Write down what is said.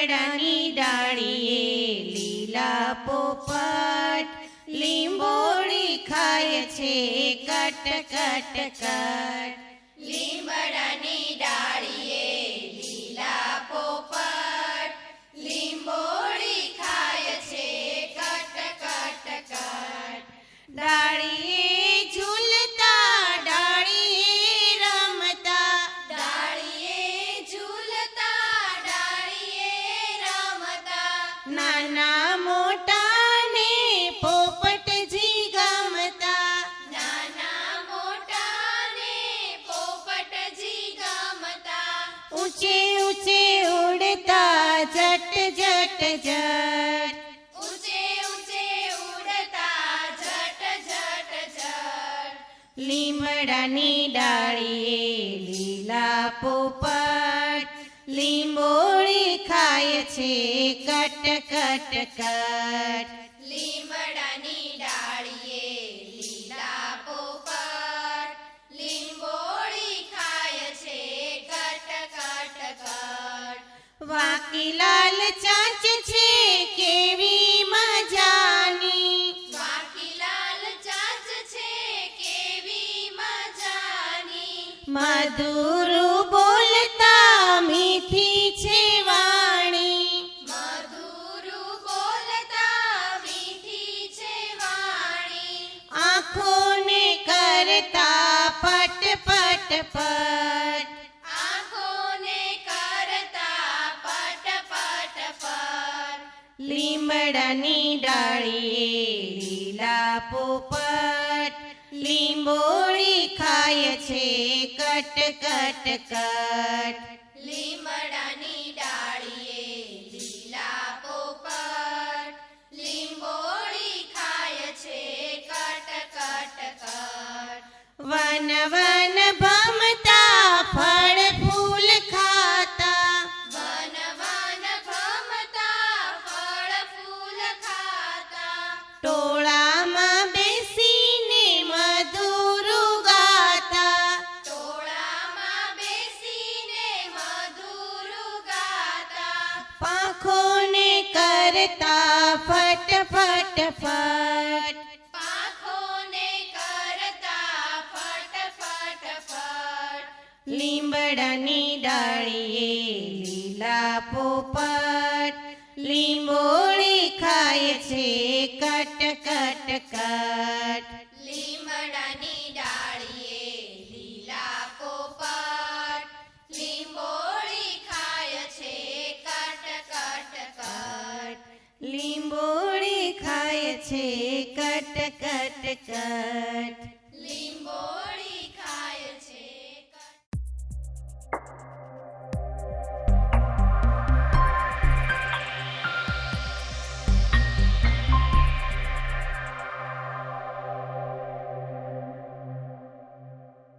લીમડાની ડાળીએ લીલા પોપટ લીંબોળી ખાય છે કટ કટ કટ લીંબડાની ડાળીએ નાના મોટા ને પોપટજી ગમતા. નાના મોટાને પોપટજી ગમતા. ઊંચે ઊંચે ઉડતા જટ જટ જટ ઊંચે ઊંચે ઉડતા જટ જટ જટ લીમડાની ડાળીએ લીલા પોપટ લીંબોળી ખાય છે કટ કટ. લીમડાની ડાળીએ લીલા પોપટ. લીંબોળી ખાય છે કટ કટ. કટ વાકીલાલ ચાંચ છે કેવી મજાની. વાકીલાલ ચાંચ છે કેવી મજાની. મધુર બોલતા લીમડાની ડાળીએ લીલા પોપટ લીંબોળી ખાય છે કટ કટ કટ. લીમડાની ડાળીએ લીલા પોપટ લીંબોળી ખાય છે કટ કટ કટ. વન કરતા ફટ ફટ ફટ. પાંખોને કરતા ફટ ફટ ફટ. લીમડાની ડાળીએ લીલા પોપટ છે કટ કટ કટ